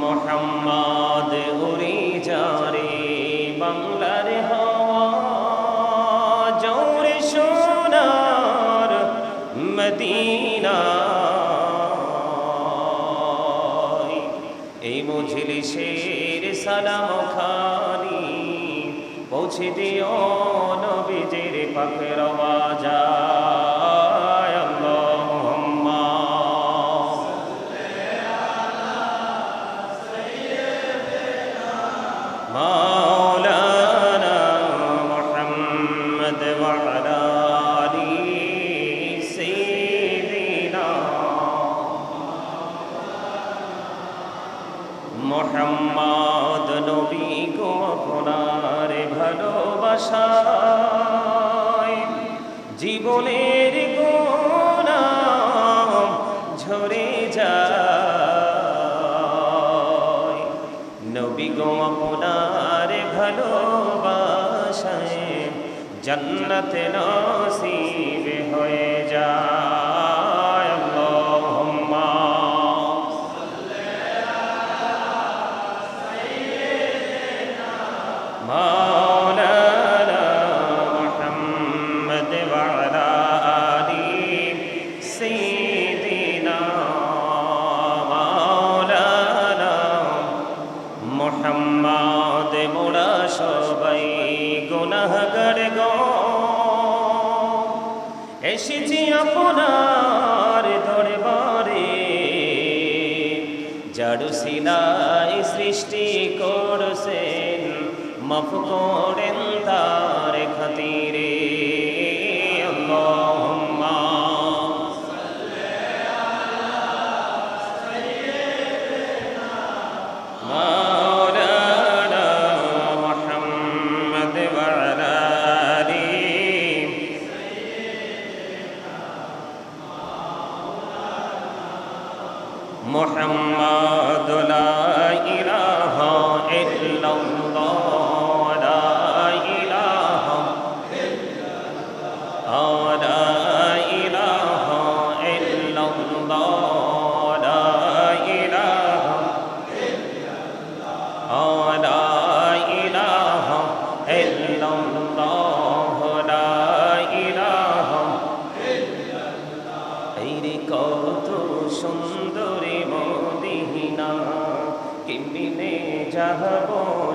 মোহাম্মদ উড়ি যারে বাংলার হওয়া, জৌরে সোনার মদিনা। এই বুঝলি শের সালাম খানি পৌঁছে দিও নবীজির পাখের বাজার जन्नत नसीब होए। me.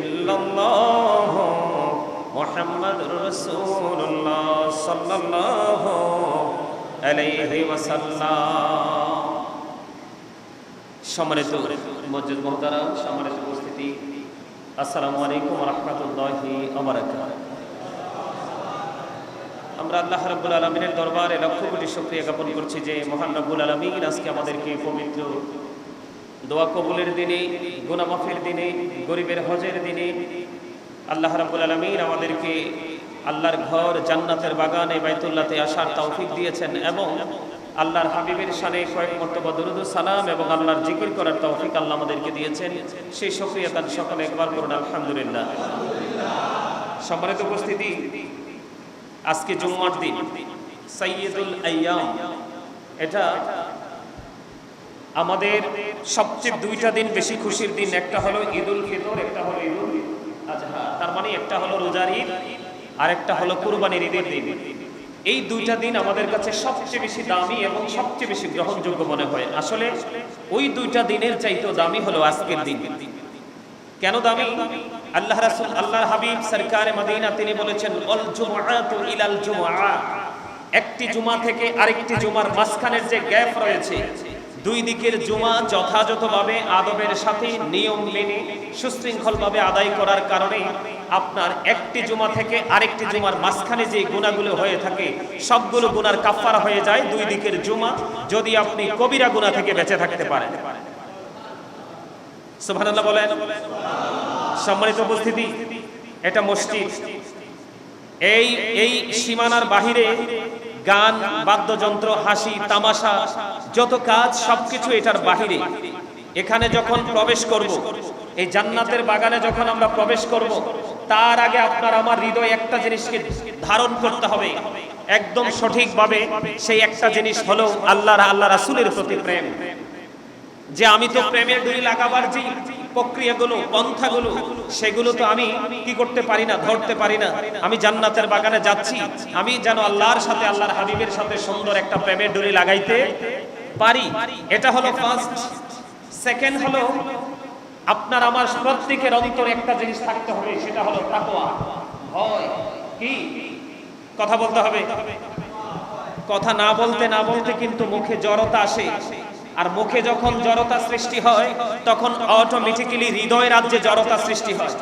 ইল্লাল্লাহ মুহাম্মাদুর রাসূলুল্লাহ সাল্লাল্লাহু আলাইহি ওয়াসাল্লাম। মসজিদ মহতারা সম্মানিত উপস্থিতি, আসসালামু আলাইকুম আমরা আল্লাহ রাব্বুল আলমিনের দরবারে লক্ষ কোটি শুক্রিয়া জ্ঞাপন করছি যে মহান রব্বুল আলমিন আজকে আমাদেরকে পবিত্র দোয়া কবুলের দিনে, গুনামাফের দিনে, গরিবের হজের দিনে আল্লাহ রাব্বুল আলমিন আমাদেরকে আল্লাহর ঘর জান্নাতের বাগানে, বাইতুল্লাতে আসার তৌফিক দিয়েছেন এবং আল্লাহর হাবিবের সানে কয়েক মর্তবা দরুদ সালাম এবং আল্লাহর জিকির করার তৌফিক আল্লাহ আমাদেরকে দিয়েছেন। সেই সক্রিয় তার সকলে একবার করুন, আলহামদুলিল্লাহ। সম্মানিত উপস্থিতি, আজকে জুম্মার দিন সৈয়দুল আয়াম এটা আমাদের সবচেয়ে দুইটা দিন বেশি খুশির দিন, একটা হলো ঈদুল ফিতর, একটা হলো ঈদুল আজহা তার মানে একটা হলো রোজার ঈদ আর একটা হলো কুরবানির ঈদের দিন। এই দুইটা দিন আমাদের কাছে সবচেয়ে বেশি দামি এবং সবচেয়ে বেশি গ্রহণযোগ্য মনে হয়। আসলে ওই দুইটা দিনের চাইতেও দামি হলো আজকের দিন। কেন দামি? আল্লাহ রাসূল, আল্লাহর হাবিব সরকারে মদিনা, তিনি বলেছেন, অল জুমআতু ইলাল জুমআ। একটি জুমা থেকে আরেকটি জুমার মাঝখানের যে গ্যাপ রয়েছে দুই দিকের জুমা যথাযথভাবে আদবের সাথে নিয়ম মেনে, সুশৃঙ্খলভাবে আদায় করার কারণে আপনার একটি জুমা থেকে আরেকটি জুমার মাঝখানে যে গুণাগুলো হয়ে থাকে, সবগুলো গুনার কাফফারা হয়ে যায় দুই দিকের জুমা, যদি আপনি কবিরা গুনাহ থেকে বেঁচে থাকতে পারেন। সুবহানাল্লাহ বলেন। সম্মানিত উপস্থিতি, এটা মসজিদ। এই এই সীমানার বাহিরে গান, বাদ্যযন্ত্র, হাসি, তামাশা, যত কাজ, সবকিছু এটার বাহিরে। এখানে যখন প্রবেশ করব, এই জান্নাতের বাগানে যখন আমরা প্রবেশ করব, তার আগে আপনার আমার হৃদয় একটা জিনিসকে ধারণ করতে হবে। একদম সঠিকভাবে সেই একটা জিনিস হলো আল্লাহর আল্লাহ রাসূলের প্রতি প্রেম। যে আমি তো প্রেমের ডুরি লাগাবার যে প্রক্রিয়াগুলো, পন্থাগুলো, সেগুলো তো আমি কি করতে পারি না, ধরতে পারি না। আমি জান্নাতের বাগানে যাচ্ছি। আমি যেন আল্লাহর সাথে, আল্লাহর হাবিবের সাথে সুন্দর একটা প্রেমের ডুরি লাগাইতে পারি। এটা হলো ফার্স্ট সেকেন্ড হলো, আপনার আমার প্রত্যেকের অন্তরে একটা জিনিস থাকতে হবে, সেটা হলো তাকওয়া। ভয়। কি? কথা বলতে হবে? কথা না বলতে না বলতে কিন্তু মুখে জড়তা আসে। আর মুখে যখন জড়তা সৃষ্টি হয়, তখন অটোমেটিক্যালি হৃদয় রাজ্যে জড়তা সৃষ্টি হয়।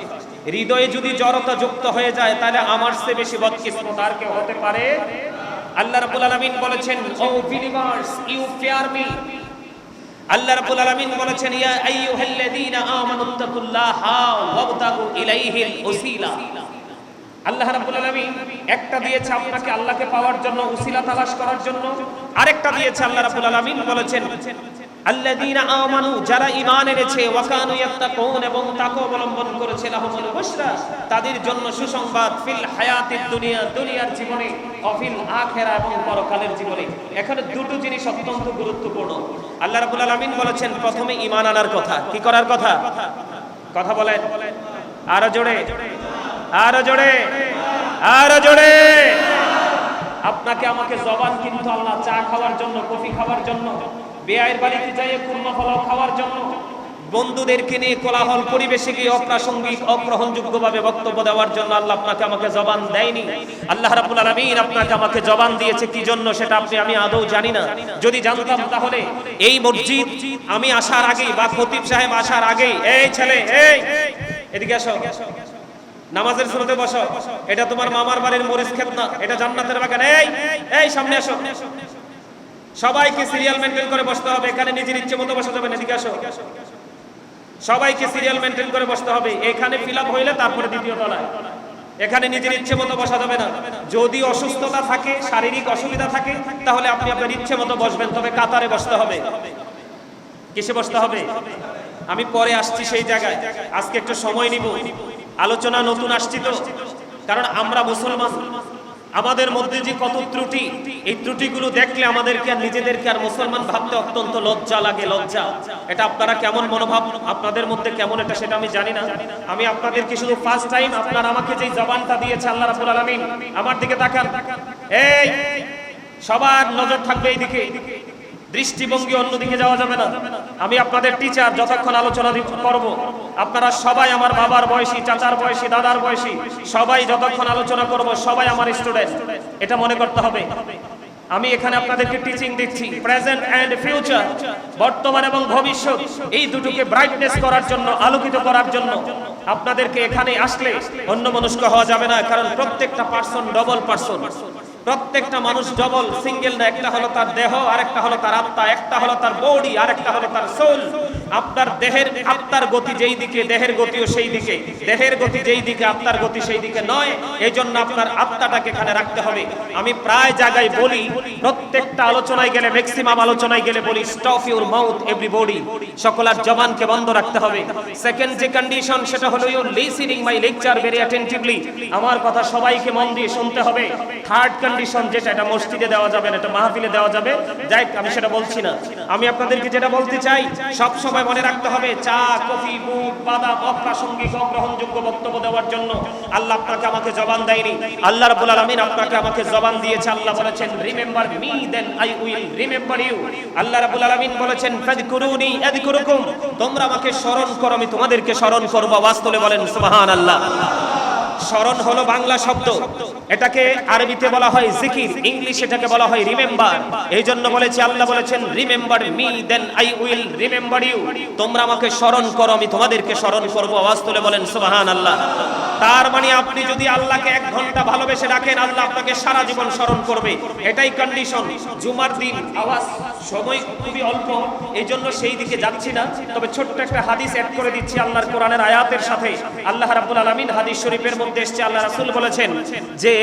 হৃদয়ে যদি জড়তা যুক্ত হয়ে যায়, তাহলে আমার চেয়ে বেশি বদকিসমত আর কেউ হতে পারে? আল্লাহ রাব্বুল আলামিন বলেছেন O believers you fear me Allah রাব্বুল আলামিন বলেছেন, ইয়া আইয়ুহাল্লাযীনা আমানুত্তাকুল্লাহা ওয়াবতাগু ইলাইহিল ওসিলা আল্লাহ রাব্বুল আলামিন একটা দিয়েছে আপনাকে আল্লাহকে পাওয়ার জন্য, উসিলা তালাশ করার জন্য। আরেকটা দিয়েছে আল্লাহ রাব্বুল আলামিন, বলেছেন, আল্লাযীনা আমানু, যারা ঈমান এনেছে, ওয়া কানু ইয়াত্তাকুন এবং তাকওয়া অবলম্বন করেছে লাহুমুল বুশরা, তাদের জন্য সুসংবাদ, ফিল হায়াতিদ দুনিয়া, দুনিয়ার জীবনে, অফিল আখিরা এবং পরকালের জীবনে। এখানে দুটো জিনিস অত্যন্ত গুরুত্বপূর্ণ। আল্লাহ রাব্বুল আলামিন বলেছেন, প্রথমে ঈমান আনার কথা। কি করার কথা? কথা বলেন। আরও জোরে। আরও জোরে আরও জোরে। আপনাকে আমাকে জবান কিন্তু আল্লাহ চা খাওয়ার জন্য, কফি খাওয়ার জন্য বেআইয়ের বাড়িতে যাইয়ে খাওয়ার জন্য, বন্ধুদেরকে নিয়ে কোলাহল পরিবেশে গিয়ে অপ্রাসঙ্গিক অগ্রহণযোগ্যভাবে বক্তব্য দেওয়ার জন্য আল্লাহ আপনাকে আমাকে জবান দেয়নি। আল্লাহ রাব্বুল আলামিন আপনাকে আমাকে জবান দিয়েছে, কি জন্য সেটা আপনি, আমি আদৌ জানি না। যদি জানতাম তাহলে এই মসজিদ আমি আসার আগেই বা খতিব সাহেব আসার আগেই, এই ছেলে, এই, এদিকে আসো। নামাজের শুরুতে বসো। এটা তোমার মামার বাড়ির মরিচ ক্ষেত না এটা জান্নাতের বাগান। এই এই, সামনে আসো। সবাইকে সিরিয়াল মেনটেন করে বসতে হবে। এখানে নিজের ইচ্ছে মতো বসা যাবে না। এদিকে আসো। সবাইকে সিরিয়াল মেনটেন করে বসতে হবে। এখানে ফিল আপ হইলে তারপরে দ্বিতীয় তলায়। এখানে নিজের ইচ্ছে মতো বসা যাবে না। যদি অসুস্থতা থাকে, শারীরিক অসুবিধা থাকে, তাহলে আপনি আপনার ইচ্ছে মতো বসবেন। তবে কাতারে বসতে হবে। কিসে বসতে হবে? আমি পরে আসছি সেই জায়গায়। আজকে একটু সময় নিব। আলোচনা নতুন আসছি তো। কারণ আমরা মুসলমান। আমাদের মধ্যে যে কত ত্রুটি, এই ত্রুটিগুলো দেখলে আমাদেরকে আর নিজেদেরকে আর মুসলমান ভাবতে অত্যন্ত লজ্জা লাগে, লজ্জা। এটা আপনারা কেমন মনোভাব? আপনাদের মধ্যে কেমন এটা সেটা আমি জানি না। আমি আপনাদেরকে শুধু ফার্স্ট টাইম আপনারা আমাকে যেই জবানটা দিয়েছে আল্লাহ রাব্বুল আলামিন, আমার দিকে তাকান। এই, সবার নজর থাকবে এই দিকে দৃষ্টিভঙ্গি অন্যদিকে যাওয়া যাবে না। আমি আপনাদের টিচার যতক্ষণ আলোচনা করব। আপনারা সবাই আমার বাবার বয়সী, চাচার বয়সী, দাদার বয়সী, সবাই যতক্ষণ আলোচনা করব, সবাই আমার স্টুডেন্ট এটা মনে করতে হবে। আমি এখানে আপনাদেরকে টিচিং দিচ্ছি প্রেজেন্ট এন্ড ফিউচার বর্তমান এবং ভবিষ্যৎ। এই দুটোকে ব্রাইটনেস করার জন্য, আলোকিত করার জন্য। আপনাদেরকে এখানে আসলে অন্য মনস্ক হওয়া যাবে না, কারণ প্রত্যেকটা পার্সন ডবল পার্সন প্রত্যেকটা মানুষ ডবল সিঙ্গেল না, একটা হলো তার দেহ, আরেকটা হলো তার আত্মা, একটা হলো তার বডি আরেকটা হলো তার সোল আপনার দেহের, আত্মার গতি যেই দিকে, দেহের গতিও সেই দিকে। দেহের গতি যেই দিকে, আত্মার গতি সেই দিকে নয়। এই জন্য আপনার আত্মাটাকে এখানে রাখতে হবে। আমি প্রায় জায়গায় বলি, প্রত্যেকটা আলোচনায় গেলে ম্যাক্সিমাম আলোচনায় গেলে বলি স্টপ ইউর মাউথ এভরিবডি সকলার জবানকে বন্ধ রাখতে হবে। সেকেন্ড যে কন্ডিশন সেটা হলো your listening my lecture very attentively আমার কথা সবাইকে মন দিয়ে শুনতে হবে। থার্ড কন্ডিশন যেটা, এটা মসজিদে দেওয়া যাবে না, এটা মাহফিলে দেওয়া যাবে। যাই আমি সেটা বলছি না। আমি আপনাদেরকে যেটা বলতে চাই, সব সময় মনে রাখতে হবে, চা, কফি বুট বাদাম অপ্রাসঙ্গিক, অগ্রহণযোগ্য বক্তব্য দেওয়ার জন্য আল্লাহ আপনাকে আমাকে জবান দেয়নি। আল্লাহ রাব্বুল আলামিন আপনাকে আমাকে জবান দিয়েছে, আল্লাহ বলেছেন remember me then I will remember you Allah রাব্বুল আলামিন বলেছেন, ফাযকুরুনি আযকুরুকুম তোমরা আমাকে স্মরণ করো, আমি তোমাদেরকে স্মরণ করব। আওয়াজ তুলে বলেন, সুবহানাল্লাহ। স্মরণ হলো বাংলা শব্দ। এটাকে আরবিতে বলা হয় জিকির, ইংলিশ এটাকে বলা হয় রিমেম্বার। এই জন্য বলেছি, আল্লাহ বলেছেন, remember me, then I will remember you. তোমরা আমাকে স্মরণ করো, আমি তোমাদেরকে স্মরণ করব। আওয়াজ তুলে বলেন সুবাহান আল্লাহ তার মানে আপনি যদি আল্লাহকে এক ঘণ্টা ভালোবেসে রাখেন আল্লাহ আপনাকে সারা জীবন স্মরণ করবে। এটাই কন্ডিশন জুমার দিন, আওয়াজ, সময় খুবই অল্প এই জন্য সেই দিকে যাচ্ছি না। তবে ছোট্ট একটা হাদিস অ্যাড করে দিচ্ছি আল্লাহর কোরআনের আয়াতের সাথে। আল্লাহ রাব্বুল আলামিন হাদিস শরীফের মধ্যে এসেছে, আল্লাহ রাসূল বলেছেন যে,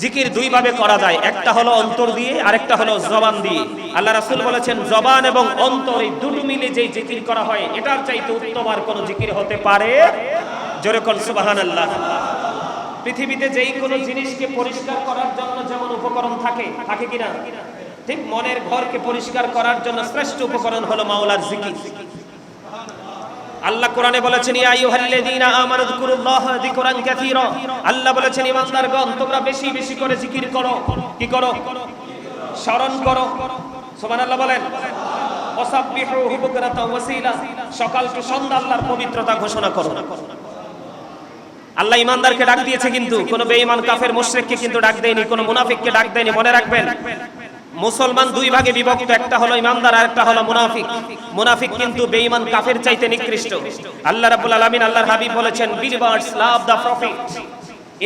জিকির দুই ভাবে করা যায়, একটা হলো অন্তর দিয়ে, আরেকটা হলো জবান দিয়ে। আল্লাহ রাসূল বলেছেন, জবান এবং অন্তর এই দুটো মিলে যেই জিকির করা হয়, এটার চাইতে উত্তম আর কোনো জিকির হতে পারে জোরে কোন, সুবহানাল্লাহ। পৃথিবীতে যেই কোনো জিনিসকে পরিষ্কার করার জন্য যেমন উপকরণ থাকে থাকে কিনা? ঠিক মনের ঘরকে পরিষ্কার করার জন্য শ্রেষ্ঠ উপকরণ হলো মাওলার জিকির। আল্লাহ কোরআনে বলেছেন, ইয়া আইয়ুহাল্লাযীনা আমানু যিকুরুল্লাহ যিকরান কাসীরা। আল্লাহ বলেছেন ইমানদারগণ তোমরা বেশি বেশি করে জিকির করো। কি করো? স্মরণ করো। সুবহানাল্লাহ বলেন ওয়াসাব্বিহুহু বুকরাতাও ওয়াসীলা। সকাল টু সন্ধ্যা আল্লাহর পবিত্রতা ঘোষণা করো। আল্লাহ ইমানদারকে ডাক দিয়েছে কিন্তু, কোন বেঈমান কাফের মুশরিককে কিন্তু ডাক দেয়নি, কোন মুনাফিককে ডাক দেয়নি, মনে রাখবেন। মুসলমান দুই ভাগে বিভক্ত, একটা হলো ইমানদার আর একটা হলো মুনাফিক। মুনাফিক কিন্তু বেঈমান কাফের চাইতে নিকৃষ্ট। আল্লাহ রাব্বুল আলামিন আল্লাহর হাবিব বলেছেন বিলিভার্স লাভ দা প্রফিট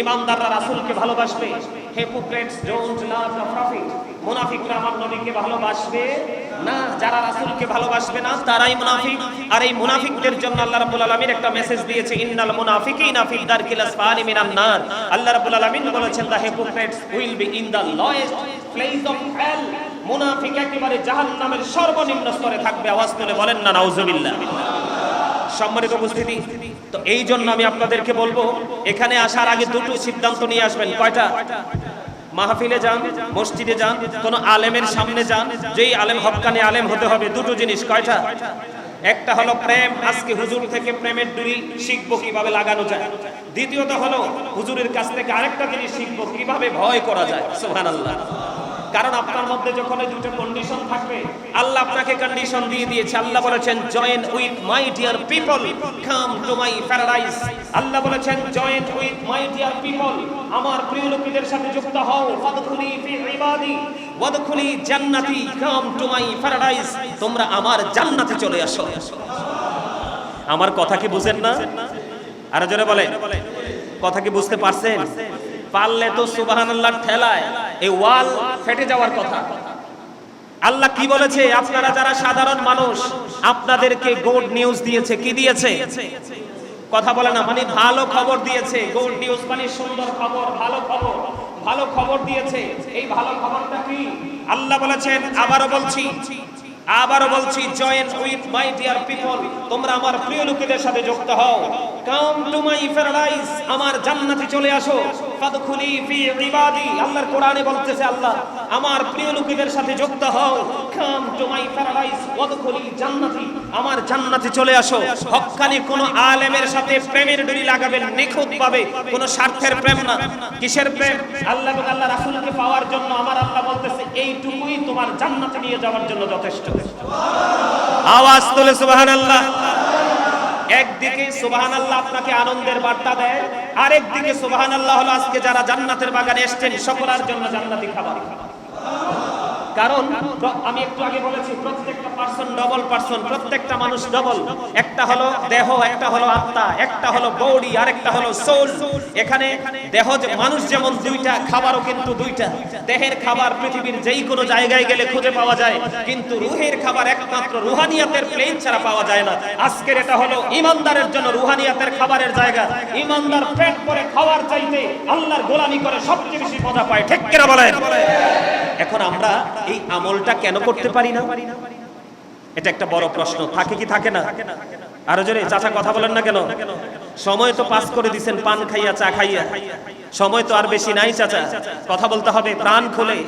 ইমানদাররা রাসূলকে ভালোবাসবে। Hypocrites don't love the prophet মুনাফিকরা আমার নবীকে ভালোবাসবে না, যারা রাসূলকে ভালোবাসবে না, তারাই মুনাফিক। আর এই মুনাফিকদের জন্য আল্লাহ রাব্বুল আলামিন একটা মেসেজ দিয়েছে, ইন্নাল মুনাফিকিনা ফি দারকিল আসফালি মিনান নার। আল্লাহ রাব্বুল আলামিন বলেছেন the hypocrites will be in the lowest place of hell মুনাফিক একেবারে জাহান্নামের সর্বনিম্ন স্তরে থাকবে, আওয়াজ তুলে বলেন না, নাউজুবিল্লাহ। সম্মানিত উপস্থিতি। তো এই জন্য আমি আপনাদেরকে বলব, এখানে আসার আগে দুটো সিদ্ধান্ত নিয়ে আসবেন। কয়টা? মাহফিলে যান, মসজিদে যান, কোন আলেমের সামনে যান, যেই আলেম হক্কানি আলেম হতে হবে, দুটো জিনিস। কয়টা? একটা হলো প্রেম, আজকে হুজুর থেকে প্রেমের ডুরি শিখব কীভাবে লাগানো যায়। দ্বিতীয়ত হলো হুজুরের কাছ থেকে আরেকটা জিনিস শিখব কীভাবে ভয় করা যায়। সুবহানাল্লাহ। কারণ আপনার মধ্যে যখন এই দুটো কন্ডিশন থাকবে, আল্লাহ আপনাকে কন্ডিশন দিয়ে দিয়েছে। আল্লাহ বলেছেন join with my dear people come to my paradise Allah বলেছেন join with my dear people আমার প্রিয় লোকেদের সাথে যুক্ত হও। ফাদখুলি ফি ইবাদি, ওয়াদখুলি জান্নাতি কাম টু মাই প্যারাডাইস তোমরা আমার জান্নাতে চলে আসো। আমার কথা কি বুঝেন না? আরও জোরে বলে কথা কি বুঝতে পারছেন? পারলে তো সুবহানাল্লাহ ঠেলায়। এই ওয়াল ফেটে যাওয়ার কথা। আল্লাহ কি বলেছে? আপনারা যারা সাধারণ মানুষ, আপনাদেরকে গুড নিউজ দিয়েছে। কি দিয়েছে? কথা বলে না মানে ভালো খবর দিয়েছে। গুড নিউজ মানে সুন্দর খবর, ভালো খবর। ভালো খবর দিয়েছে। এই ভালো খবরটা কি? আল্লাহ বলেছেন, আবারও বলছি আবারও বলছি join with my dear people তোমরা আমার প্রিয় লোকেদের সাথে যুক্ত হও। কাম টু মাই প্যারাডাইস আমার জান্নাতে চলে আসো। ফাদখুলি ফি ইবাদি, আল্লাহর কোরআনে বলতেছে আল্লাহ, আমার প্রিয় লোকেদের সাথে যুক্ত হও। কাম টু মাই প্যারাডাইস, ওয়াদখুলি জান্নাতি, আমার জান্নাতে চলে আসো। হক্কানি কোন আলেমের সাথে প্রেমের ডুরি লাগাবেন, নিখুঁত ভাবে, কোন স্বার্থের প্রেম না। কিসের প্রেম? আল্লাহ আল্লাহ রাসূলকে পাওয়ার জন্য আমার আল্লাহ বলতেছে, এইটুকুই তোমার জান্নাতে নিয়ে যাওয়ার জন্য যথেষ্ট। আওয়াজ তোলে সুবহানাল্লাহ। একদিকে সুবাহান আল্লাহ আপনাকে আনন্দের বার্তা দেয়, আরেকদিকে সুবাহান আল্লাহ আজকে যারা জান্নাতের বাগানে এসছেন, সকলের জন্য জান্নাতি খাবার খাবার। কারণ আমি একটু আগে বলেছি, প্রত্যেকটা পার্সন ডবল পার্সন প্রত্যেকটা মানুষ ডবল একটা হলো দেহ, একটা হলো আত্মা, একটা হলো বডি আরেকটা হলো সোল এখানে দেহ যে, মানুষ যেমন দুইটা, খাবারও কিন্তু দুইটা। দেহের খাবার পৃথিবীর যেই কোনো জায়গায় গেলে খুঁজে পাওয়া যায়, কিন্তু রুহের খাবার একমাত্র রুহানিয়াতের প্লেন ছাড়া পাওয়া যায় না। আজকের এটা হলো ইমানদারের জন্য রুহানিয়াতের খাবারের জায়গা। ইমানদার পেট করে খাওয়ার চাইতে আল্লাহর গোলামি করে সবচেয়ে বেশি মজা পায়। ঠিক কিনা বলেন? এখন আমরা এই আমলটা কেন করতে পারি না? এটা একটা বড় প্রশ্ন। থাকে কি থাকে না? আরও জোরে, চাচা কথা বলেন না কেন? সময় তো পাস করে দিছেন, পান খাইয়া, চা খাইয়া। সময় তো আর বেশি নাই, চাচা। কথা বলতে হবে, প্রাণ খুলে।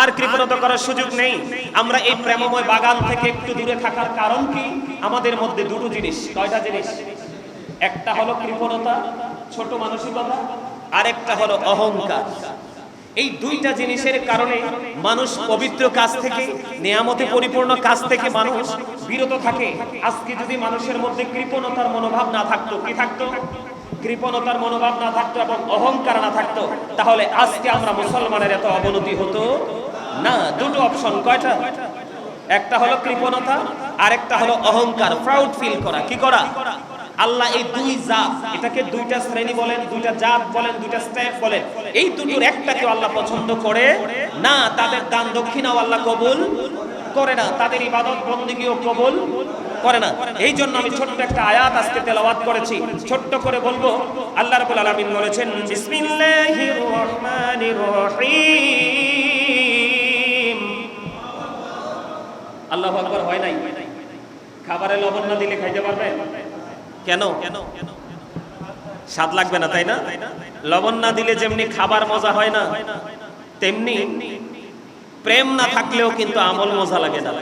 আর কৃপণতা করার সুযোগ নেই। আমরা এই প্রেমময় বাগান থেকে একটু দূরে থাকার কারণ কি? আমাদের মধ্যে দুটো জিনিস, কয়টা জিনিস? একটা হলো কৃপণতা, ছোট মানসিকতা আরেকটা হলো অহংকার। এই দুইটা জিনিসের কারণে মানুষ পবিত্র কাজ থেকে, নিয়ামতে পরিপূর্ণ কাজ থেকে মানুষ বিরত থাকে। আজকে যদি মানুষের মধ্যে কৃপণতার মনোভাব না থাকতো, কি থাকতো? কৃপণতার মনোভাব না থাকতো এবং অহংকার না থাকতো, তাহলে আজকে আমরা মুসলমানের এত অবনতি হতো? না, দুটো অপশন কয়টা? একটা হলো কৃপণতা, আরেকটা হলো অহংকার প্রাউড ফিল করা। কি করা? আল্লাহ এই দুই জাত, এটাকে দুইটা শ্রেণি বলেন, দুইটা জাত বলেন, দুইটা স্টেপ বলেন। এই দুটোর একটাকে আল্লাহ পছন্দ করে। না, তাদের দান দক্ষিণাও আল্লাহ কবুল করে না। তাদের ইবাদত বন্দিগিও কবুল করে না। এই জন্য আমি ছোট্ট একটা আয়াত আজকে তেলাওয়াত করেছি। ছোট্ট করে বলব, আল্লাহ রাব্বুল আলামিন বলেছেন, বিসমিল্লাহির রহমানির রহিম। আল্লাহু আকবার, হয় নাই? খাবারে লবণ না দিলে খাইতে পারবেন? কেন? স্বাদ লাগবে না, তাই না? লবণ না দিলে যেমনি খাবার মজা হয় না, তেমনি প্রেম না থাকলেও কিন্তু আমল মজা লাগে না।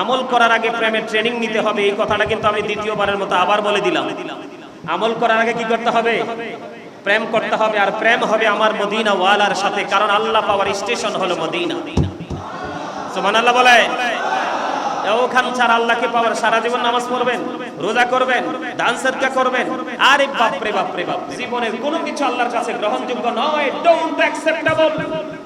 আমল করার আগে প্রেমের ট্রেনিং নিতে হবে, এই কথাটা কিন্তু আমি দ্বিতীয়বারের মতো আবার বলে দিলাম। আমল করার আগে কি করতে হবে? প্রেম করতে হবে, আর প্রেম হবে আমার মদিনা ওয়ালার সাথে, কারণ আল্লাহ পাওয়ার স্টেশন হলো মদিনা। সুবহানাল্লাহ বলে ওখান ছাড়া আল্লাহকে পাওয়ার সারা জীবন নামাজ পড়বেন? রোজা করবেন, দান সদকা করবেন। আরে বাপরে বাপরে, বাপ, জীবনের কোনো কিছু আল্লাহর কাছে গ্রহণযোগ্য নয়। ডোন্ট অ্যাকসেপ্টেবল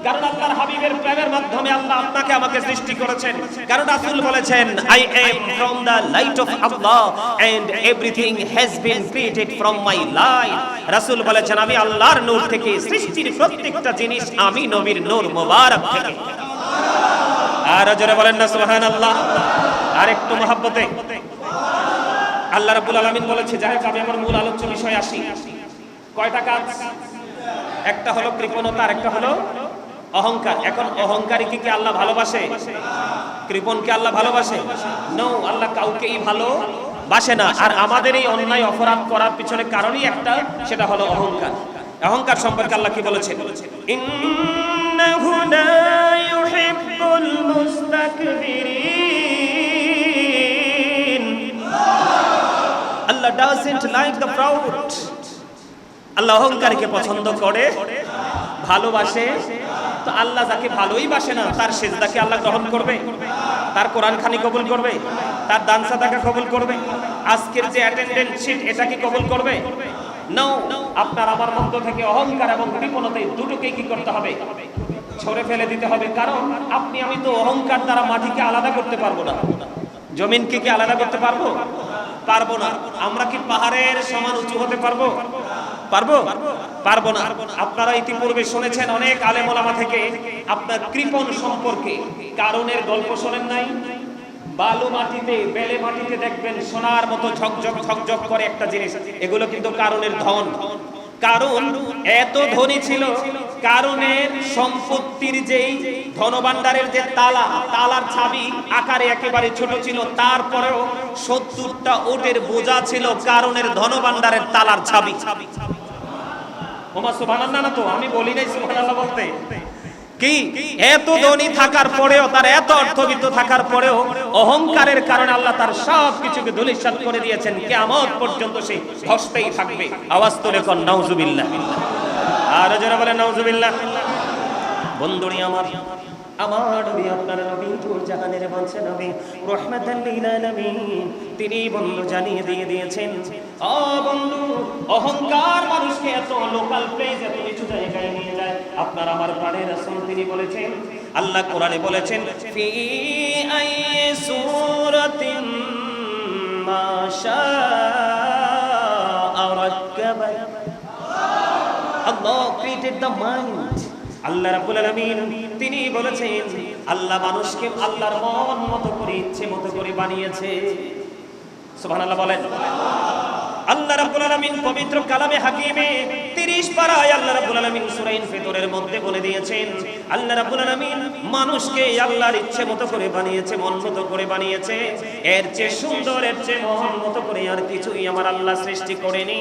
কারণ আল্লাহর হাবিবের প্রেমের মাধ্যমে আল্লাহ আপনাকে আমাকে সৃষ্টি করেছেন। কারণ রাসূল বলেছেন I am from the light of Allah and everything has been created from my রাসূল বলেছেন, আমি আল্লাহর নূর থেকে সৃষ্টির প্রত্যেকটা জিনিস আমি নবীর নূর থেকে আর জোরে বলেন না সুবহান আল্লাহ আর একটু মহাব্বতে। আল্লাহ রাব্বুল আলামিন বলেছে, যাই হোক, আমি আমার মূল আলোচ্য বিষয় আসি। কয়টা কাজ? একটা হলো কৃপণতা, আর একটা হলো অহংকার। এখন অহংকারী কি কি আল্লাহ ভালোবাসে? কৃপণকে আল্লাহ ভালোবাসে? নো আল্লাহ কাউকেই ভালো বাসে না। আর আমাদের এই অন্যায়, অপরাধ করার পিছনে কারণই একটা, সেটা হলো অহংকার। অহংকার সম্পর্কে আল্লাহ কি বলেছেন? ইন্নাহু লা ইউহিব্বুল মুস্তাকবিরিন। Allah doesn't like the proud Allah অহংকারীকে পছন্দ করে, ভালোবাসে। তো আল্লাহ যাকে ভালোই বাসে না, তার সেজদাকে আল্লাহ গ্রহণ করবে। তার কোরআন খানি কবুল করবে। তার দান সাদাকা কবুল করবে। আজকের যে অ্যাটেন্ডেন্স শিট এটা কি কবুল করবে। নাও আপনার আমার মধ্য থেকে অহংকার এবং কৃপণতা দুটোকেই কি করতে হবে? ছড়ে ফেলে দিতে হবে। কারণ আপনি আমি তো অহংকার দ্বারা মাটিকে আলাদা করতে পারব না। জমিনকে কি আলাদা করতে পারব? পারব না। আমরা কি পাহাড়ের সমান উঁচু হতে পারব? পারব? পারব না। আপনারা ইতিপূর্বে শুনেছেন অনেক আলেমোলামা থেকে, আপনার কৃপণ সম্পর্কে কারণের গল্প শোনেন নাই? বালু মাটিতে, বেলে মাটিতে দেখবেন সোনার মতো ঝকঝক ঝকঝক করে একটা জিনিস। এগুলো কিন্তু কারণের ধন। কারণ এত ধনী ছিল কারণের সম্পত্তির যেই ধনভাণ্ডারের যে তালা, তালার ছাবি আকারে একেবারে ছোট ছিল, তারপরেও সত্তরটা ওটের বোঝা ছিল কারণের ধনভাণ্ডারের তালার তো? আমি বলি নাই কি? এত ধনী থাকার পরেও, তার এত অর্থবিত্ত থাকার পরেও, অহংকারের কারণে আল্লাহ তার সব কিছুকে ধূলিসাৎ করে দিয়েছেন। কিয়ামত পর্যন্ত সে ধসতেই থাকবে। আওয়াজ তোলে কোন, নাউজুবিল্লাহ। আর যারা বলে নাউজুবিল্লাহ। বন্ধুরি আমার আমার নবী, আপনার নবী, নূর জাহানের বাঁচা নবী, রহমাতাল লিল আলামিন, তিনি বন্ধু জানিয়ে দিয়ে দিয়েছেন ও বন্ধু, অহংকার মানুষকে এত লোকাল প্লেস এত নিচু জায়গায় নিয়ে যায়। আপনার আমার প্রাণের রাসূল তিনি বলেছেন, আল্লাহ কোরআনে বলেছেন, ফি আই সূরাতিন মা Allah created the mind. আল্লাহ রাব্বুল আলামিন তিনি বলেছেন, আল্লাহ মানুষকে আল্লাহর মন মতো করে, ইচ্ছে মতো করে বানিয়েছে সুবহানাল্লাহ বলেন আল্লাহ রাব্বুল আলামিন পবিত্র কালামে হাকিমে 30 পারায় আল্লাহ রাব্বুল আলামিন সূরা ইনফিতরের মধ্যে বলে দিয়েছেন আল্লাহ রাব্বুল আলামিন মানুষকে আল্লাহর ইচ্ছে মতো করে বানিয়েছে, মন মতো করে বানিয়েছে। এর চেয়ে সুন্দর, এর চেয়ে মন মতো করে আর কিছুই আমার আল্লাহ সৃষ্টি করেনি।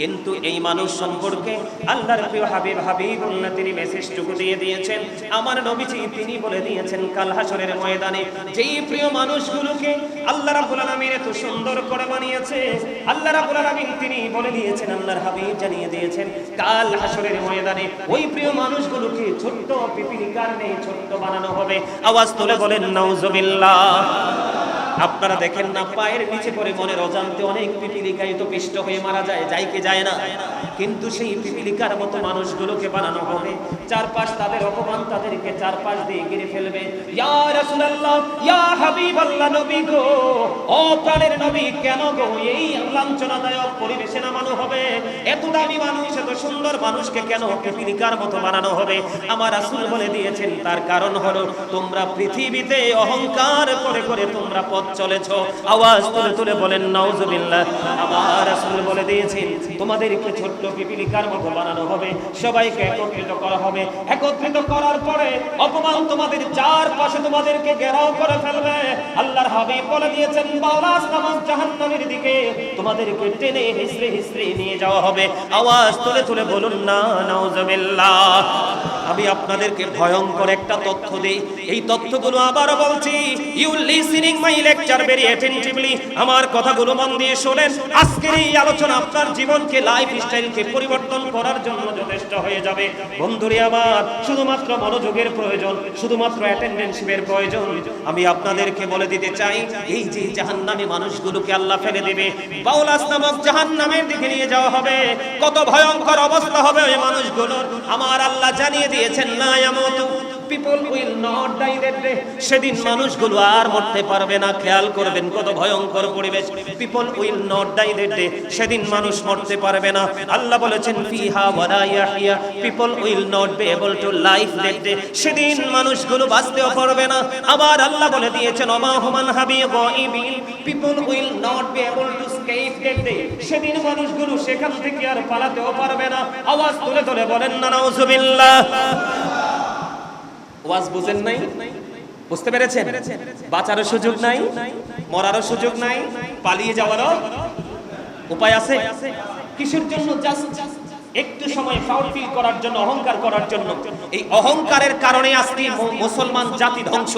কিন্তু এই মানুষ সম্পর্কে আল্লাহর প্রিয় হাবিব হাবিবুল্লাহ তিনি মেসেজটুকু দিয়ে দিয়েছেন। আমার নবীজি তিনি বলে দিয়েছেন, কাল হাসরের ময়দানে যেই প্রিয় মানুষগুলোকে আল্লাহ রাব্বুল আলামিন এত সুন্দর করে বানিয়েছে, আল্লাহ রাব্বুল আলামিন তিনি বলে দিয়েছেন, আল্লাহর হাবিব জানিয়ে দিয়েছেন, কাল হাসরের ময়দানে ওই প্রিয় মানুষগুলোকে ছোট্ট পিপিলিকার নেই ছোট্ট বানানো হবে। আওয়াজ তুলে বলেন নাউজুবিল্লাহ। আপনারা দেখেন না, পায়ের নিচে পরে মনের অজান্তে অনেক পিপিলিকাই তো পিষ্ট হয়ে মারা যায়, যাই কি যায় না। কিন্তু সেই পিপিলিকার মতো মানুষগুলোকে বানানো হবে, চারপাশ তাদের অপমান তাদেরকে চারপাশ দিয়ে ঘিরে ফেলবে। ইয়া রাসূলুল্লাহ, ইয়া হাবিবাল্লাহ নবী গো, ও প্রাণের নবী, কেন গো এই লাঞ্ছনাদায়ক পরিবেশে হবে? এত দামি মানুষ, এত সুন্দর মানুষকে কেন পিপিলিকার মতো বানানো হবে? আমার রাসূল বলে দিয়েছেন, তার কারণ হলো তোমরা পৃথিবীতে অহংকার করে করে তোমরা পথ চলেছ। আওয়াজ তুলে তুলে বলেন, নাউজুবিল্লাহ। আমার রাসূল বলে দিয়েছেন, তোমাদেরকে ছোট্ট পিপিলিকার মতো বানানো হবে, সবাইকে একত্রিত করা হবে। একত্রিত করার পরে অপমান তোমাদের চারপাশে তোমাদেরকে ঘেরাও করে ফেলবে। আল্লাহর হাবিব বলে দিয়েছেন বাওলাস নামক জাহান্নামের দিকে, তোমাদেরকে টেনে হিসড়ে হিসড়ে নিয়ে যাওয়া হবে। আওয়াজ তুলে তুলে বলুন, না, নাউজুবিল্লাহ। আমি আপনাদেরকে ভয়ঙ্কর একটা তথ্য দেই। এই তথ্যগুলো আবারও বলছি you listening my lecture very attentively আমার কথাগুলো মন দিয়ে শোনেন। আজকের এই আলোচনা আপনার জীবনকে লাইফ স্টাইলকে পরিবর্তন করার জন্য যথেষ্ট হয়ে যাবে। বন্ধুরে আমার, শুধুমাত্র মনোযোগের প্রয়োজন, শুধুমাত্র অ্যাটেন্ডেন্সিপের প্রয়োজন। আমি আপনাদেরকে বলে দিতে চাই, এই যে জাহান্নামী মানুষগুলোকে আল্লাহ ফেলে দেবে, বাউলাস নামক জাহান্নামের দিকে নিয়ে যাওয়া হবে। কত ভয়ঙ্কর অবস্থা হবে ওই মানুষগুলোর। আমার আল্লাহ জানিয়ে দিয়েছেন না এমতো পিপল উইল নট ডাই সেদিন মানুষগুলো আর মরতে পারবে না, খেয়াল করবেন কত ভয়ঙ্কর পরিবেশ। People will not die day সেদিন মানুষ মরতে পারবে না। আল্লাহ বলেছেন, ফিহা ওয়ালা Yahya people will not be able to life day সেদিন মানুষগুলো বাঁচতেও পারবে না। আবার আল্লাহ বলে দিয়েছেন অমা হুমান হাবি গায়বিন people will not be able to escape day সেদিন মানুষগুলো সেখান থেকে আর পালাতেও পারবে না। আওয়াজ তুলে তুলে বলেন না নাউজুবিল্লাহ ওয়াজ বুঝেন নাই? বুঝতে পেরেছেন? বাঁচারও সুযোগ নাই, মরারও সুযোগ নাই, পালিয়ে যাওয়ারও উপায় আছে? কিসের জন্য একটু সময় ফাউল ফিল করার জন্য, অহংকার করার জন্য? এই অহংকারের কারণে আজকে মুসলমান জাতি ধ্বংস।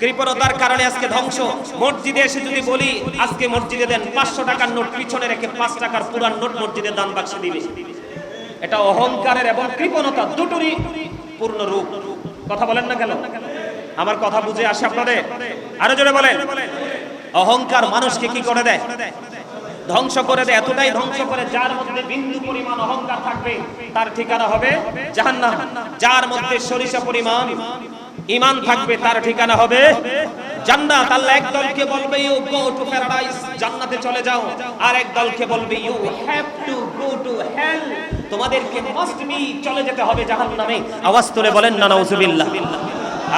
কৃপণতার কারণে আজকে ধ্বংস। মসজিদে এসে যদি বলি, আজকে মসজিদে দেন পাঁচশো টাকার নোট, পিছনে রেখে পাঁচ টাকার পুরান নোট মসজিদে দান বাক্সে দিবে। এটা অহংকারের এবং কৃপণতা দুটোরই পূর্ণ রূপ। কথা বলেন না কেন? আমার কথা বুঝে আসে আপনাদের? আরও জোরে বলেন। অহংকার মানুষকে কি করে দেয়? ধ্বংস করে দেয়, এতটাই ধ্বংস করে যার মধ্যে বিন্দু পরিমাণ অহংকার থাকবে, তার ঠিকানা হবে জাহান্নাম। যার মধ্যে সরিষা পরিমাণ ইমান থাকবে, তার ঠিকানা হবে জান্নাত, আল্লাহ এক দলকে বলবে ইউ গো টু প্যারাডাইস জান্নাতে চলে যাও। আর এক দলকে বলবে you have to go to hell তোমাদেরকে মাস্ট বি চলে যেতে হবে জাহান্নামে। আওয়াজ তুলে বলেন না নাউজুবিল্লাহ।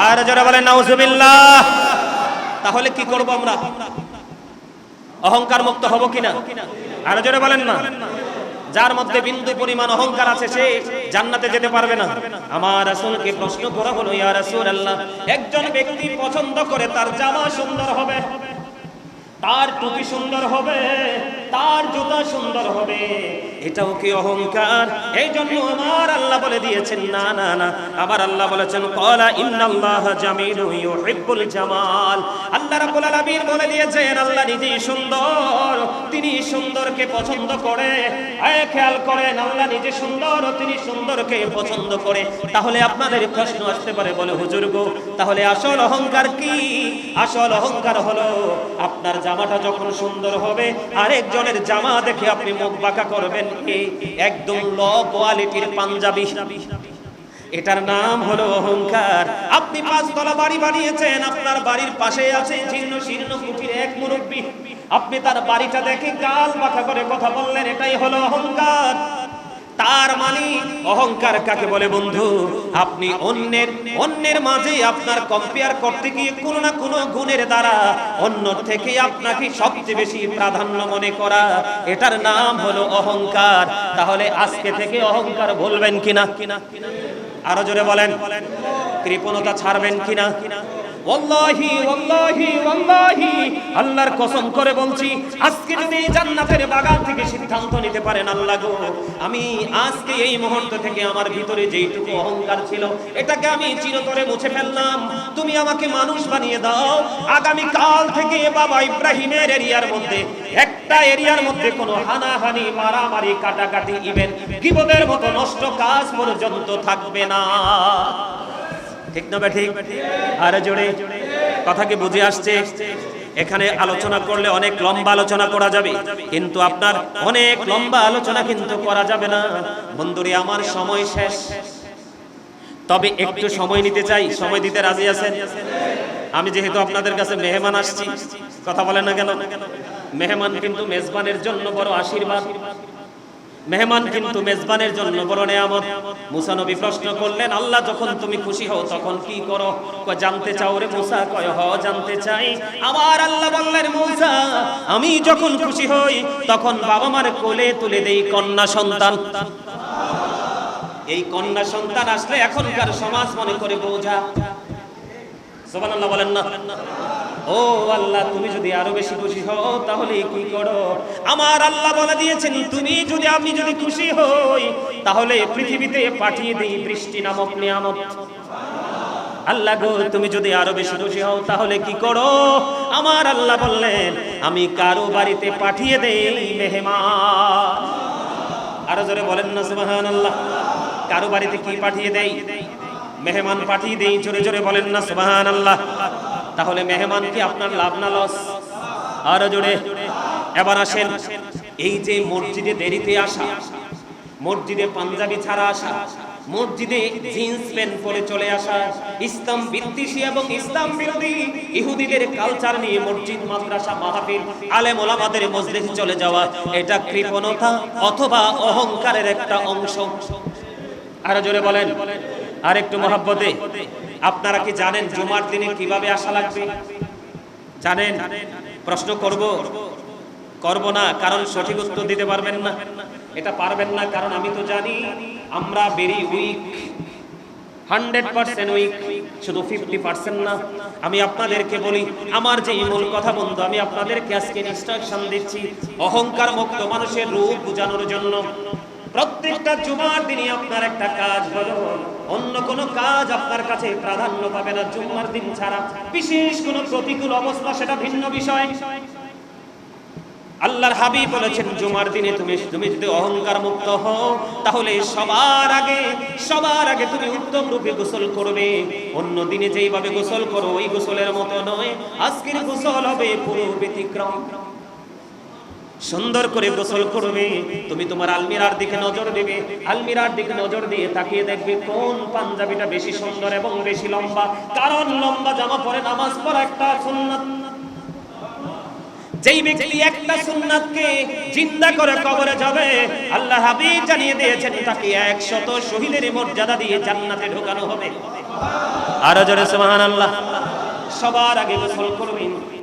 আর যারা বলেন, নাউজুবিল্লাহ। তাহলে কি করব আমরা? অহংকার মুক্ত হব কিনা? আর জোরে বলেন না। যার মধ্যে বিন্দু পরিমাণ অহংকার আছে, সে জান্নাতে যেতে পারবে না। আমার রাসূলকে প্রশ্ন করা হলো, ইয়া রাসূলুল্লাহ, একজন ব্যক্তি পছন্দ করে তার জামা সুন্দর হবে, তার টুপি সুন্দর হবে তার জুতা সুন্দর হবে। এটাও কি অহংকার? এই জন্য আমার আল্লাহ বলে দিয়েছেন, না না না। আবার আল্লাহ বলেছেন, কলা ইন্নাল্লাহ জামিলু ইউহিব্বুল জামাল। আল্লাহ রাব্বুল আলামিন বলে দিয়েছেন, আল্লাহ নিজেই সুন্দর, তিনি সুন্দরকে পছন্দ করে। আয় খেয়াল করেন, আল্লাহ নিজে সুন্দর ও তিনি সুন্দরকে পছন্দ করে। তাহলে আপনাদের প্রশ্ন আসতে পারে বলে, হুজুর গো, তাহলে আসল অহংকার কি? আসল অহংকার হলো, আপনার জামাটা যখন সুন্দর হবে আরেকজনের জামা দেখে আপনি মুখ বাঁকা করবেন এই একদম ল কোয়ালিটির পাঞ্জাবি। এটার নাম হলো অহংকার। আপনি পাঁচতলা বাড়ি বানিয়েছেন, আপনার বাড়ির পাশে আছে জীর্ণ শীর্ণ কুটির এক মুরব্বী। আপনি তার বাড়িটা দেখে গাল মাথা করে কথা বললেন, এটাই হলো অহংকার। তার মানে অহংকার কাকে বলে বন্ধু? আপনি অন্যের অন্যের মাঝে আপনার কম্পেয়ার করতে গিয়ে কোনো না কোনো গুণের দ্বারা অন্য থেকে আপনাকে সবচেয়ে বেশি প্রাধান্য মনে করা, এটার নাম হলো অহংকার। তাহলে আজকে থেকে অহংকার বলবেন কিনা কিনা? আরও জোরে বলেন। কৃপণতা ছাড়বেন কিনা? ওয়াল্লাহি ওয়াল্লাহি ওয়াল্লাহি। আল্লাহর কসম করে বলছি, আজকে যদি জান্নাতের বাগান থেকে সিদ্ধান্ত নিতে পারেন, আল্লাহ গো, আমি আজকে এই মুহূর্ত থেকে আমার ভিতরে যেইটুকু অহংকার ছিল, এটাকে আমি চিরতরে মুছে ফেললাম। তুমি আমাকে মানুষ বানিয়ে দাও। আগামী কাল থেকে বাবা ইব্রাহিমের এরিয়ার মধ্যে, একটা এরিয়ার মধ্যে কোনো হানাহানি, মারামারি, কাটাকাটি ইভেন গিবদের মতো নষ্ট কাজ পর্যন্ত থাকবে না। ঠিক না ঠিক? আর জোরে, কথা কি বুঝে আসছে? এখানে আলোচনা করলে অনেক লম্বা আলোচনা করা যাবে, কিন্তু আপনার অনেক লম্বা আলোচনা কিন্তু করা যাবে না। বন্ধুরে, আমার সময় শেষ। তবে একটু সময় নিতে চাই, সময় দিতে রাজি আছেন? আমি যেহেতু আপনাদের কাছে মেহমান আসছি, কথা বলেন না কেন? মেহমান কিন্তু মেজবানের জন্য বড় আশীর্বাদ। মেহমান কিন্তু মেজবানের জন্য বড় নেয়ামত। মুসা নবী প্রশ্ন করলেন, আল্লাহ, যখন তুমি খুশি হও, তখন কি করো? জানতে চাও রে মুসা, কয়, হ, জানতে চাই। আমার আল্লাহ বললেন, মুসা, আমি যখন খুশি হই, তখন বাবা মার কোলে তুলে দেই কন্যা সন্তান। এই কন্যা সন্তান আসলে এখনকার সমাজ মনে করে বোঝা। সুবহানাল্লাহ বলেন না। ও আল্লাহ, তুমি যদি আরও বেশি খুশি হও তাহলে কি করো? আমার আল্লাহ বলে দিয়েছেন, তুমি যদি আমি যদি খুশি হই, তাহলে পৃথিবীতে পাঠিয়ে দিই বৃষ্টি নামক নিয়ামত। আল্লাহ গো, তুমি যদি আরও বেশি খুশি হও, তাহলে কি করো? আমার আল্লাহ বললেন, আমি কারও বাড়িতে পাঠিয়ে দেই মেহমান। আরও জোরে বলেন না, সুবহানাল্লাহ। কারও বাড়িতে কি পাঠিয়ে দেই? মেহমান পাঠিয়ে দেই, জোরে জোরে বলেন না, সুবহানাল্লাহ। তাহলে মেহমান কি আপনার লাভ না লস? আরও জোরে। এবার আসেন। এই যে মসজিদে দেরিতে আসা, মসজিদে পাঞ্জাবি ছাড়া আসা, মসজিদে জিন্স প্যান্ট পরে চলে আসা, ইসলাম বিদ্বেষী এবং ইসলাম বিরোধী ইহুদিদের কালচার নিয়ে মসজিদ, মাদ্রাসা, মাহফিল, আলেম ওলামাদের মসজিদে চলে যাওয়া, এটা কৃপণতা অথবা অহংকারের একটা অংশ। আরও জোরে বলেন। আর একটু মহাব্বতে। আপনারা কি জানেন জুমার দিনে কীভাবে আসা লাগবে? জানেন? প্রশ্ন করব। করব না, কারণ সঠিক উত্তর দিতে পারবেন না। এটা পারবেন না, কারণ আমি তো জানি আমরা very weak hundred percent weak শুধু ফিফটি পার্সেন্ট না। আমি আপনাদেরকে বলি, আমার যে মূল কথা বন্ধু, আমি আপনাদেরকে আজকে ইনস্ট্রাকশন দিচ্ছি অহংকার মুক্ত মানুষের রূপ বোঝানোর জন্য। প্রত্যেকটা জুমার দিনে আপনার একটা কাজ হলো। অন্য কোনো কাজ আপনার কাছে প্রাধান্য পাবে না জুমার দিন ছাড়া। বিশেষ কোনো প্রতিকূল অবস্থা, সেটা ভিন্ন বিষয়। আল্লাহর হাবিব বলেছেন, জুমার দিনে তুমি তুমি যদি অহংকার মুক্ত হও, তাহলে সবার আগে সবার আগে তুমি উত্তম রূপে গোসল করবে। অন্য দিনে যেইভাবে গোসল করো, ওই গোসলের মতো নয়। আজকের গোসল হবে পুরো ব্যতিক্রম। সুন্দর করে গোসল করবে তুমি তোমার আলমিরার দিকে নজর দেবে আলমিরার দিকে নজর দিয়ে তাকিয়ে দেখবে কোন পাঞ্জাবিটা বেশি সুন্দর এবং বেশি লম্বা। কারণ লম্বা জামা পরে নামাজ পড়া একটা সুন্নাত। যেই ব্যক্তি একটা সুন্নাতকে জিন্দা করে কবরে যাবে আল্লাহ হাবিব জানিয়ে দিয়েছেন তাকে একশত শহীদের মর্যাদা দিয়ে জান্নাতে ঢোকানো হবে। আরও জোরে সুবহানাল্লাহ। সবার আগে গোসল করবেন।